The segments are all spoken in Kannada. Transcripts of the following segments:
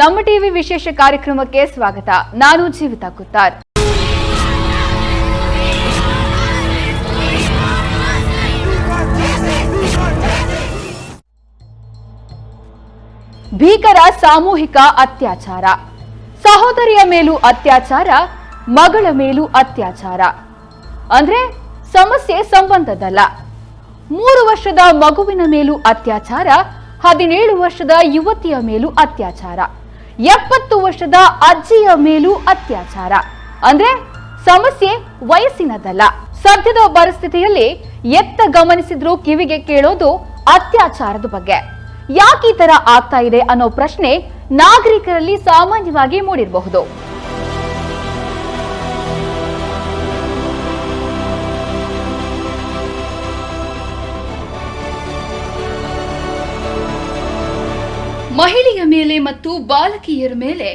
ನಮ್ಮ ಟಿವಿ ವಿಶೇಷ ಕಾರ್ಯಕ್ರಮಕ್ಕೆ ಸ್ವಾಗತ. ನಾನು ಜೀವಿತಾ ಕುತ್ತಾರ್. ಭೀಕರ ಸಾಮೂಹಿಕ ಅತ್ಯಾಚಾರ. ಸಹೋದರಿಯ ಮೇಲೂ ಅತ್ಯಾಚಾರ, ಮಗಳ ಮೇಲೂ ಅತ್ಯಾಚಾರ. ಅಂದ್ರೆ ಸಮಸ್ಯೆ ಸಂಬಂಧದಲ್ಲ. ಮೂರು ವರ್ಷದ ಮಗುವಿನ ಮೇಲೂ ಅತ್ಯಾಚಾರ, ಹದಿನೇಳು ವರ್ಷದ ಯುವತಿಯ ಮೇಲೂ ಅತ್ಯಾಚಾರ. ಎಪ್ಪತ್ತು ವರ್ಷದ ಅಜ್ಜಿಯ ಮೇಲೂ ಅತ್ಯಾಚಾರ. ಅಂದ್ರೆ ಸಮಸ್ಯೆ ವಯಸ್ಸಿನದಲ್ಲ. ಸದ್ಯದ ಪರಿಸ್ಥಿತಿಯಲ್ಲಿ ಎತ್ತ ಗಮನಿಸಿದ್ರೂ ಕಿವಿಗೆ ಕೇಳೋದು ಅತ್ಯಾಚಾರದ ಬಗ್ಗೆ. ಯಾಕೆ ಈ ತರ ಆಗ್ತಾ ಇದೆ ಅನ್ನೋ ಪ್ರಶ್ನೆ ನಾಗರಿಕರಲ್ಲಿ ಸಾಮಾನ್ಯವಾಗಿ ಮೂಡಿರಬಹುದು. ಮಹಿಳೆಯ ಮೇಲೆ ಮತ್ತು ಬಾಲಕಿಯರ ಮೇಲೆ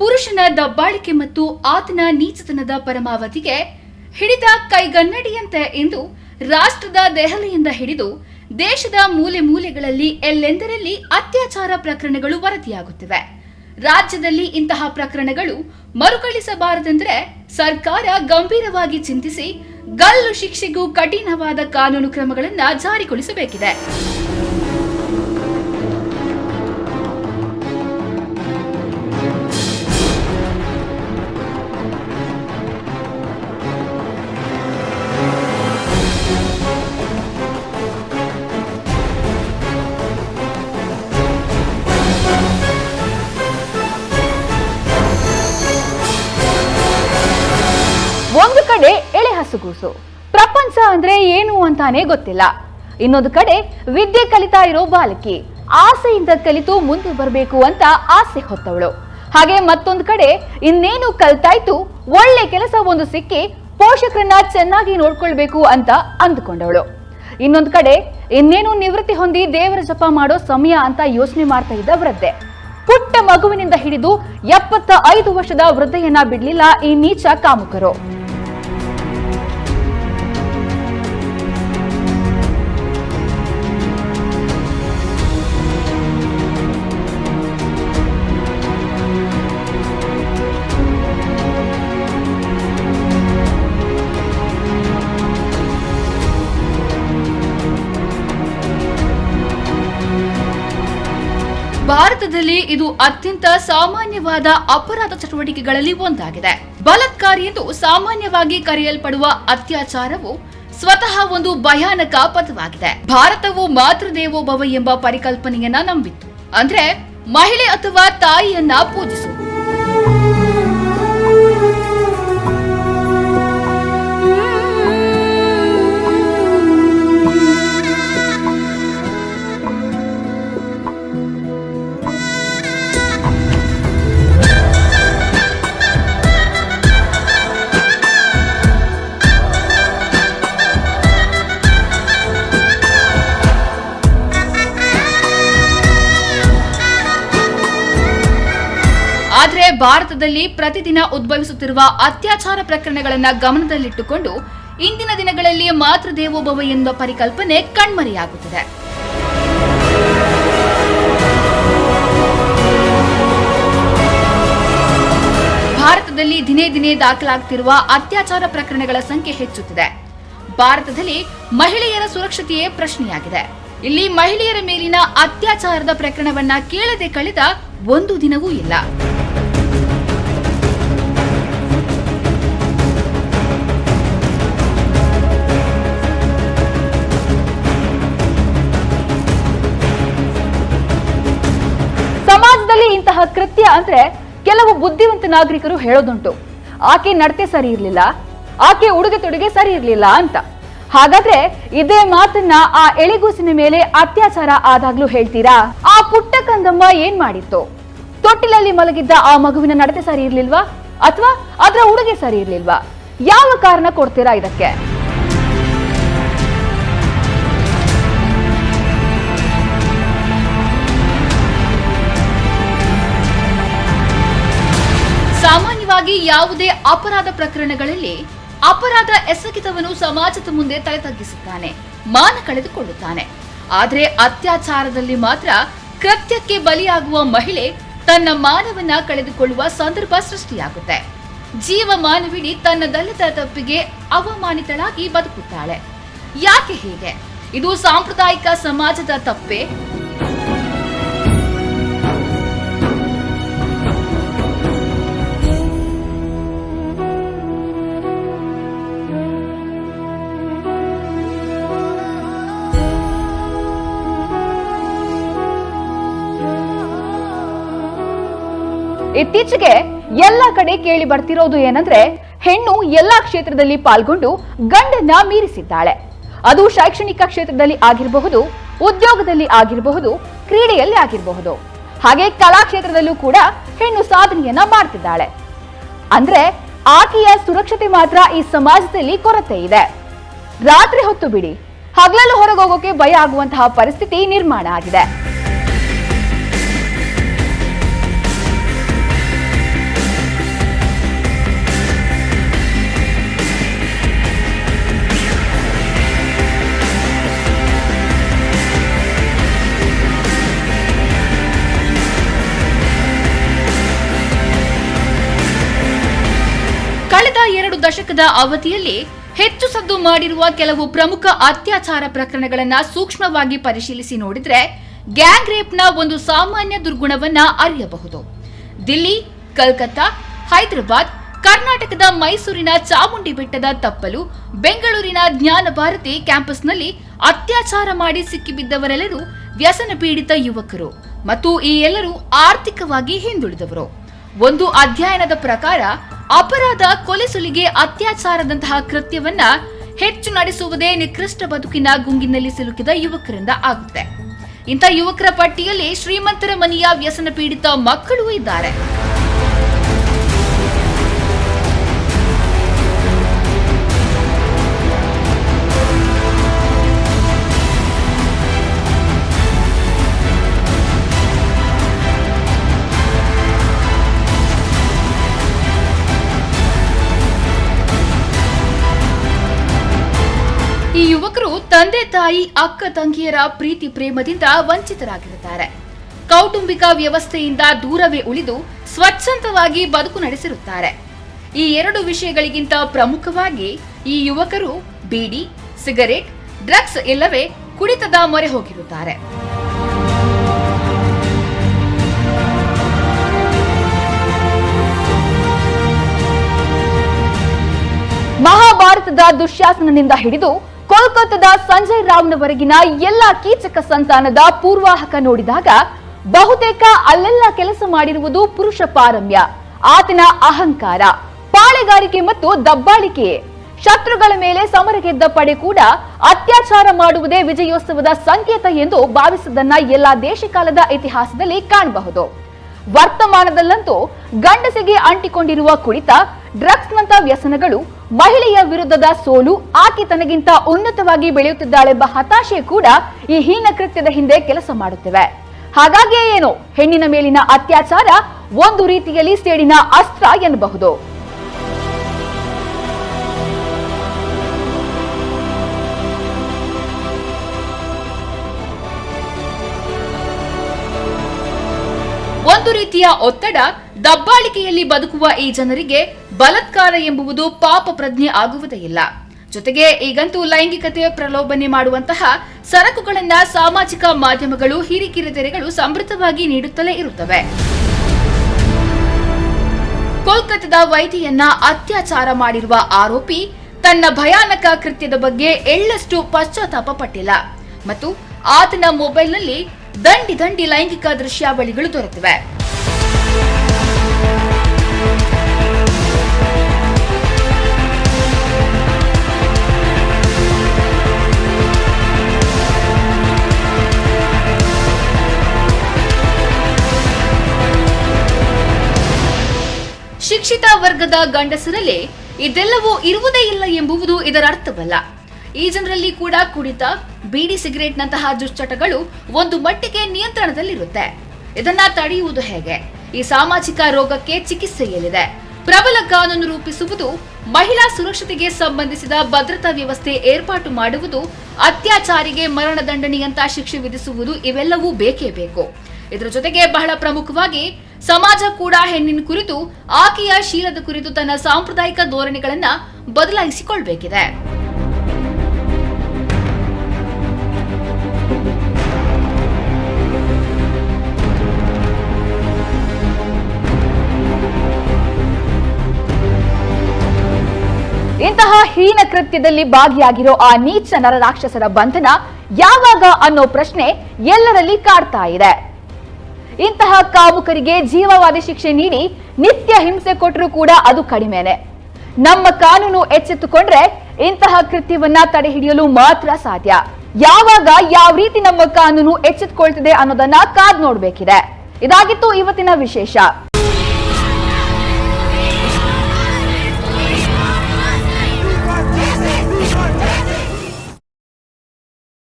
ಪುರುಷನ ದಬ್ಬಾಳಿಕೆ ಮತ್ತು ಆತನ ನೀಚತನದ ಪರಮಾವಧಿಗೆ ಹಿಡಿದ ಕೈಗನ್ನಡಿಯಂತೆ ಎಂದು ರಾಷ್ಟ್ರದ ದೆಹಲಿಯಿಂದ ಹಿಡಿದು ದೇಶದ ಮೂಲೆ ಮೂಲೆಗಳಲ್ಲಿ ಎಲ್ಲೆಂದರಲ್ಲಿ ಅತ್ಯಾಚಾರ ಪ್ರಕರಣಗಳು ವರದಿಯಾಗುತ್ತಿವೆ. ರಾಜ್ಯದಲ್ಲಿ ಇಂತಹ ಪ್ರಕರಣಗಳು ಮರುಕಳಿಸಬಾರದೆಂದರೆ ಸರ್ಕಾರ ಗಂಭೀರವಾಗಿ ಚಿಂತಿಸಿ ಗಲ್ಲು ಶಿಕ್ಷೆಗೂ ಕಠಿಣವಾದ ಕಾನೂನು ಕ್ರಮಗಳನ್ನು ಜಾರಿಗೊಳಿಸಬೇಕಿದೆ. ಅಂತಾನೆ ಗೊತ್ತಿಲ್ಲ. ಇನ್ನೊಂದು ಕಡೆ, ವಿದ್ಯೆ ಕಲಿತಾ ಇರೋ ಬಾಲಕಿ ಆಸೆಯಿಂದ ಕಲಿತು ಮುಂದೆ ಬರಬೇಕು ಅಂತ ಆಸೆ ಹೊತ್ತವಳು. ಹಾಗೆ ಮತ್ತೊಂದು ಕಡೆ, ಇನ್ನೇನು ಕಲ್ತಾಯ್ತು, ಒಳ್ಳೆ ಕೆಲಸ ಒಂದು ಸಿಕ್ಕಿ ಪೋಷಕರನ್ನ ಚೆನ್ನಾಗಿ ನೋಡ್ಕೊಳ್ಬೇಕು ಅಂತ ಅಂದುಕೊಂಡವಳು. ಇನ್ನೊಂದು ಕಡೆ, ಇನ್ನೇನು ನಿವೃತ್ತಿ ಹೊಂದಿ ದೇವರ ಜಪ ಮಾಡೋ ಸಮಯ ಅಂತ ಯೋಚನೆ ಮಾಡ್ತಾ ಇದ್ದ ವೃದ್ಧೆ. ಪುಟ್ಟ ಮಗುವಿನಿಂದ ಹಿಡಿದು ಎಪ್ಪತ್ತ ಐದು ವರ್ಷದ ವೃದ್ಧೆಯನ್ನ ಬಿಡ್ಲಿಲ್ಲ ಈ ನೀಚ ಕಾಮುಕರು. ಭಾರತದಲ್ಲಿ ಇದು ಅತ್ಯಂತ ಸಾಮಾನ್ಯವಾದ ಅಪರಾಧ ಚಟುವಟಿಕೆಗಳಲ್ಲಿ ಒಂದಾಗಿದೆ. ಬಲತ್ಕಾರಿ ಎಂದು ಸಾಮಾನ್ಯವಾಗಿ ಕರೆಯಲ್ಪಡುವ ಅತ್ಯಾಚಾರವು ಸ್ವತಃ ಒಂದು ಭಯಾನಕ ಪದವಾಗಿದೆ ಭಾರತವು ಮಾತೃದೇವೋಭವ ಎಂಬ ಪರಿಕಲ್ಪನೆಯನ್ನ ನಂಬಿತ್ತು. ಅಂದ್ರೆ ಮಹಿಳೆ ಅಥವಾ ತಾಯಿಯನ್ನ ಪೂಜಿಸುವುದು. ಭಾರತದಲ್ಲಿ ಪ್ರತಿದಿನ ಉದ್ಭವಿಸುತ್ತಿರುವ ಅತ್ಯಾಚಾರ ಪ್ರಕರಣಗಳನ್ನು ಗಮನದಲ್ಲಿಟ್ಟುಕೊಂಡು ಇಂದಿನ ದಿನಗಳಲ್ಲಿ ಮಾತೃದೇವೋಭವ ಎಂಬ ಪರಿಕಲ್ಪನೆ ಕಣ್ಮರೆಯಾಗುತ್ತಿದೆ. ಭಾರತದಲ್ಲಿ ದಿನೇ ದಿನೇ ದಾಖಲಾಗುತ್ತಿರುವ ಅತ್ಯಾಚಾರ ಪ್ರಕರಣಗಳ ಸಂಖ್ಯೆ ಹೆಚ್ಚುತ್ತಿದೆ. ಭಾರತದಲ್ಲಿ ಮಹಿಳೆಯರ ಸುರಕ್ಷತೆಯೇ ಪ್ರಶ್ನೆಯಾಗಿದೆ. ಇಲ್ಲಿ ಮಹಿಳೆಯರ ಮೇಲಿನ ಅತ್ಯಾಚಾರದ ಪ್ರಕರಣವನ್ನ ಕೇಳದೆ ಕಳೆದ ಒಂದು ದಿನವೂ ಇಲ್ಲ. ಇಂತಹ ಕೃತ್ಯ ಅಂದ್ರೆ ಕೆಲವು ಬುದ್ಧಿವಂತ ನಾಗರಿಕರು ಹೇಳೋದುಂಟು. ಆಕೆ ನಡತೆ ಸರಿ ಇರ್ಲಿಲ್ಲ, ಆಕೆ ಉಡುಗೆ ತೊಡುಗೆ ಸರಿ ಇರ್ಲಿಲ್ಲ ಅಂತ. ಹಾಗಾದ್ರೆ ಇದೇ ಮಾತನ್ನ ಆ ಎಳೆಗೂಸಿನ ಮೇಲೆ ಅತ್ಯಾಚಾರ ಆದಾಗ್ಲೂ ಹೇಳ್ತೀರಾ? ಆ ಪುಟ್ಟ ಕಂದಮ್ಮ ಏನ್ ಮಾಡಿತ್ತು? ತೊಟ್ಟಿಲಲ್ಲಿ ಮಲಗಿದ್ದ ಆ ಮಗುವಿನ ನಡತೆ ಸರಿ ಇರ್ಲಿಲ್ವಾ? ಅಥವಾ ಅದರ ಉಡುಗೆ ಸರಿ ಇರ್ಲಿಲ್ವಾ? ಯಾವ ಕಾರಣ ಕೊಡ್ತೀರಾ ಇದಕ್ಕೆ? ಯಾವುದೇ ಅಪರಾಧ ಪ್ರಕರಣಗಳಲ್ಲಿ ಅಪರಾಧ ಎಸಗಿದವನು ಸಮಾಜದ ಮುಂದೆ ತಲೆ ತಗ್ಗಿಸುತ್ತಾನೆ, ಮಾನ ಕಳೆದುಕೊಳ್ಳುತ್ತಾನೆ. ಆದರೆ ಅತ್ಯಾಚಾರದಲ್ಲಿ ಮಾತ್ರ ಕೃತ್ಯಕ್ಕೆ ಬಲಿಯಾಗುವ ಮಹಿಳೆ ತನ್ನ ಮಾನವನ್ನ ಕಳೆದುಕೊಳ್ಳುವ ಸಂದರ್ಭ ಸೃಷ್ಟಿಯಾಗುತ್ತೆ. ಜೀವ ಮಾನವಿಡಿ ತನ್ನದಲ್ಲದ ತಪ್ಪಿಗೆ ಅವಮಾನಿತಳಾಗಿ ಬದುಕುತ್ತಾಳೆ. ಯಾಕೆ ಹೀಗೆ? ಇದು ಸಾಂಪ್ರದಾಯಿಕ ಸಮಾಜದ ತಪ್ಪೇ? ಇತ್ತೀಚೆಗೆ ಎಲ್ಲ ಕಡೆ ಕೇಳಿ ಬರ್ತಿರೋದು ಏನಂದ್ರೆ ಹೆಣ್ಣು ಎಲ್ಲಾ ಕ್ಷೇತ್ರದಲ್ಲಿ ಪಾಲ್ಗೊಂಡು ಗಂಡನ ಮೀರಿಸಿದ್ದಾಳೆ. ಅದು ಶೈಕ್ಷಣಿಕ ಕ್ಷೇತ್ರದಲ್ಲಿ ಆಗಿರಬಹುದು, ಉದ್ಯೋಗದಲ್ಲಿ ಆಗಿರಬಹುದು, ಕ್ರೀಡೆಯಲ್ಲಿ ಆಗಿರಬಹುದು. ಹಾಗೆ ಕಲಾ ಕ್ಷೇತ್ರದಲ್ಲೂ ಕೂಡ ಹೆಣ್ಣು ಸಾಧನೆಯನ್ನ ಮಾಡ್ತಿದ್ದಾಳೆ. ಅಂದ್ರೆ ಆಕೆಯ ಸುರಕ್ಷತೆ ಮಾತ್ರ ಈ ಸಮಾಜದಲ್ಲಿ ಕೊರತೆ ಇದೆ. ರಾತ್ರಿ ಹೊತ್ತು ಬಿಡಿ, ಹಗಲಲ್ಲೂ ಹೊರಗೋಗೋಕೆ ಭಯ ಆಗುವಂತಹ ಪರಿಸ್ಥಿತಿ ನಿರ್ಮಾಣ ಆಗಿದೆ. ದಶಕದ ಅವಧಿಯಲ್ಲಿ ಹೆಚ್ಚು ಸದ್ದು ಮಾಡಿರುವ ಕೆಲವು ಪ್ರಮುಖ ಅತ್ಯಾಚಾರ ಪ್ರಕರಣಗಳನ್ನ ಸೂಕ್ಷ್ಮವಾಗಿ ಪರಿಶೀಲಿಸಿ ನೋಡಿದ್ರೆ ಗ್ಯಾಂಗ್ ರೇಪ್ನ ಒಂದು ಸಾಮಾನ್ಯ ದುರ್ಗುಣವನ್ನ ಅರಿಯಬಹುದು. ದಿಲ್ಲಿ, ಕಲ್ಕತ್ತಾ, ಹೈದರಾಬಾದ್, ಕರ್ನಾಟಕದ ಮೈಸೂರಿನ ಚಾಮುಂಡಿ ಬೆಟ್ಟದ ತಪ್ಪಲು ಬೆಂಗಳೂರಿನ ಜ್ಞಾನ ಭಾರತಿ ಕ್ಯಾಂಪಸ್ನಲ್ಲಿ ಅತ್ಯಾಚಾರ ಮಾಡಿ ಸಿಕ್ಕಿಬಿದ್ದವರೆಲ್ಲರೂ ವ್ಯಸನ ಪೀಡಿತ ಯುವಕರು ಮತ್ತು ಈ ಎಲ್ಲರೂ ಆರ್ಥಿಕವಾಗಿ ಹಿಂದುಳಿದವರು. ಒಂದು ಅಧ್ಯಯನದ ಪ್ರಕಾರ ಅಪರಾಧ ಕೊಲೆ ಸುಲಿಗೆ ಅತ್ಯಾಚಾರದಂತಹ ಕೃತ್ಯವನ್ನ ಹೆಚ್ಚು ನಡೆಸುವುದೇ ನಿಕೃಷ್ಟ ಬದುಕಿನ ಗುಂಗಿನಲ್ಲಿ ಸಿಲುಕಿದ ಯುವಕರಿಂದ ಆಗುತ್ತೆ. ಇಂಥ ಯುವಕರ ಪಟ್ಟಿಯಲ್ಲಿ ಶ್ರೀಮಂತರ ಮನೆಯ ವ್ಯಸನ ಪೀಡಿತ ಮಕ್ಕಳೂ ಇದ್ದಾರೆ. ತಂದೆ ತಾಯಿ, ಅಕ್ಕ ತಂಗಿಯರ ಪ್ರೀತಿ ಪ್ರೇಮದಿಂದ ವಂಚಿತರಾಗಿರುತ್ತಾರೆ. ಕೌಟುಂಬಿಕ ವ್ಯವಸ್ಥೆಯಿಂದ ದೂರವೇ ಉಳಿದು ಸ್ವಚ್ಛಂದವಾಗಿ ಬದುಕು ನಡೆಸಿರುತ್ತಾರೆ. ಈ ಎರಡು ವಿಷಯಗಳಿಗಿಂತ ಪ್ರಮುಖವಾಗಿ ಈ ಯುವಕರು ಬೀಡಿ, ಸಿಗರೇಟ್, ಡ್ರಗ್ಸ್ ಇಲ್ಲವೇ ಕುಡಿತದ ಮೊರೆ ಹೋಗಿರುತ್ತಾರೆ. ಮಹಾಭಾರತದ ದುಶ್ಯಾಸನದಿಂದ ಹಿಡಿದು ಕೋಲ್ಕತ್ತಾದ ಸಂಜಯ್ ರಾವ್ನವರೆಗಿನ ಎಲ್ಲ ಕೀಚಕ ಸಂತಾನದ ಪೂರ್ವಾಹಕ ನೋಡಿದಾಗ ಬಹುತೇಕ ಅಲ್ಲೆಲ್ಲ ಕೆಲಸ ಮಾಡಿರುವುದು ಪುರುಷ ಪಾರಮ್ಯ, ಆತನ ಅಹಂಕಾರ, ಪಾಳೆಗಾರಿಕೆ ಮತ್ತು ದಬ್ಬಾಳಿಕೆ. ಶತ್ರುಗಳ ಮೇಲೆ ಸಮರ ಗೆದ್ದ ಪಡೆ ಕೂಡ ಅತ್ಯಾಚಾರ ಮಾಡುವುದೇ ವಿಜಯೋತ್ಸವದ ಸಂಕೇತ ಎಂದು ಭಾವಿಸಿದ್ದನ್ನ ಎಲ್ಲಾ ದೇಶಕಾಲದ ಇತಿಹಾಸದಲ್ಲಿ ಕಾಣಬಹುದು. ವರ್ತಮಾನದಲ್ಲಂತೂ ಗಂಡಸಿಗೆ ಅಂಟಿಕೊಂಡಿರುವ ಕುಡಿತ ಡ್ರಗ್ಸ್ನಂತ ವ್ಯಸನಗಳು ಮಹಿಳೆಯ ವಿರುದ್ಧದ ಸೋಲು, ಆಕೆ ತನಗಿಂತ ಉನ್ನತವಾಗಿ ಬೆಳೆಯುತ್ತಿದ್ದಾಳೆಂಬ ಹತಾಶೆ ಕೂಡ ಈ ಹೀನ ಕೃತ್ಯದ ಹಿಂದೆ ಕೆಲಸ ಮಾಡುತ್ತಿವೆ. ಹಾಗಾಗಿಯೇ ಏನು? ಹೆಣ್ಣಿನ ಮೇಲಿನ ಅತ್ಯಾಚಾರ ಒಂದು ರೀತಿಯಲ್ಲಿ ಸೇಡಿನ ಅಸ್ತ್ರ ಎನ್ನಬಹುದು. ಒಂದು ರೀತಿಯ ಒತ್ತಡ ದಬ್ಬಾಳಿಕೆಯಲ್ಲಿ ಬದುಕುವ ಈ ಜನರಿಗೆ ಬಲತ್ಕಾರ ಎಂಬುವುದು ಪಾಪ ಪ್ರಜ್ಞೆ ಆಗುವುದೇ ಇಲ್ಲ. ಜೊತೆಗೆ ಈಗಂತೂ ಲೈಂಗಿಕತೆ ಪ್ರಲೋಭನೆ ಮಾಡುವಂತಹ ಸರಕುಗಳನ್ನ ಸಾಮಾಜಿಕ ಮಾಧ್ಯಮಗಳು ಹಿರಿಕಿರಿತೆರೆಗಳು ಸಮೃದ್ಧವಾಗಿ ನೀಡುತ್ತಲೇ ಇರುತ್ತವೆ. ಕೋಲ್ಕತ್ತಾದ ವೈದ್ಯೆಯನ್ನ ಅತ್ಯಾಚಾರ ಮಾಡಿರುವ ಆರೋಪಿ ತನ್ನ ಭಯಾನಕ ಕೃತ್ಯದ ಬಗ್ಗೆ ಎಳ್ಳಷ್ಟು ಪಶ್ಚಾತ್ತಾಪ ಪಟ್ಟಿಲ್ಲ. ಮತ್ತು ಆತನ ಮೊಬೈಲ್ನಲ್ಲಿ ದಂಡಿ ದಂಡಿ ಲೈಂಗಿಕ ದೃಶ್ಯಾವಳಿಗಳು ದೊರೆತಿವೆ. ಶಿಕ್ಷಿತ ವರ್ಗದ ಗಂಡಸರಲ್ಲಿ ಇದೆಲ್ಲವೂ ಇರುವುದೇ ಇಲ್ಲ ಎಂಬುವುದು ಇದರ ಅರ್ಥವಲ್ಲ. ಈ ಜನರಲ್ಲಿ ಕೂಡ ಕುಡಿತ, ಬೀಡಿ ಸಿಗರೇಟ್ನಂತಹ ದುಶ್ಚಟಗಳು ಒಂದು ಮಟ್ಟಿಗೆ ನಿಯಂತ್ರಣದಲ್ಲಿರುತ್ತೆ. ಇದನ್ನ ತಡೆಯುವುದು ಹೇಗೆ? ಈ ಸಾಮಾಜಿಕ ರೋಗಕ್ಕೆ ಚಿಕಿತ್ಸೆ ಎಲ್ಲಿದೆ? ಪ್ರಬಲ ಕಾನೂನು ರೂಪಿಸುವುದು, ಮಹಿಳಾ ಸುರಕ್ಷತೆಗೆ ಸಂಬಂಧಿಸಿದ ಭದ್ರತಾ ವ್ಯವಸ್ಥೆ ಏರ್ಪಾಟು ಮಾಡುವುದು, ಅತ್ಯಾಚಾರಿಗೆ ಮರಣದಂಡನೆಯಂತ ಶಿಕ್ಷೆ ವಿಧಿಸುವುದು ಇವೆಲ್ಲವೂ ಬೇಕೇ ಬೇಕು. ಇದರ ಜೊತೆಗೆ ಬಹಳ ಪ್ರಮುಖವಾಗಿ ಸಮಾಜ ಕೂಡ ಹೆಣ್ಣಿನ ಕುರಿತು, ಆಕೆಯ ಶೀಲದ ಕುರಿತು ತನ್ನ ಸಾಂಪ್ರದಾಯಿಕ ಧೋರಣೆಗಳನ್ನ ಬದಲಾಯಿಸಿಕೊಳ್ಬೇಕಿದೆ. ಹೀನ ಕೃತ್ಯದಲ್ಲಿ ಭಾಗಿಯಾಗಿರೋ ಆ ನೀಚ ನರರಾಕ್ಷಸರ ಬಂಧನ ಯಾವಾಗ ಅನ್ನೋ ಪ್ರಶ್ನೆ ಎಲ್ಲರಲ್ಲಿ ಕಾಡ್ತಾ ಇದೆ. ಇಂತಹ ಕಾಮುಕರಿಗೆ ಜೀವವಾದಿ ಶಿಕ್ಷೆ ನೀಡಿ ನಿತ್ಯ ಹಿಂಸೆ ಕೊಟ್ಟರೂ ಕೂಡ ಅದು ಕಡಿಮೆನೆ. ನಮ್ಮ ಕಾನೂನು ಎಚ್ಚೆತ್ತುಕೊಂಡ್ರೆ ಇಂತಹ ಕೃತ್ಯವನ್ನ ತಡೆ ಹಿಡಿಯಲು ಮಾತ್ರ ಸಾಧ್ಯ. ಯಾವಾಗ ಯಾವ ರೀತಿ ನಮ್ಮ ಕಾನೂನು ಎಚ್ಚೆತ್ತುಕೊಳ್ತಿದೆ ಅನ್ನೋದನ್ನ ಕಾದ್ ನೋಡ್ಬೇಕಿದೆ. ಇದಾಗಿತ್ತು ಇವತ್ತಿನ ವಿಶೇಷ.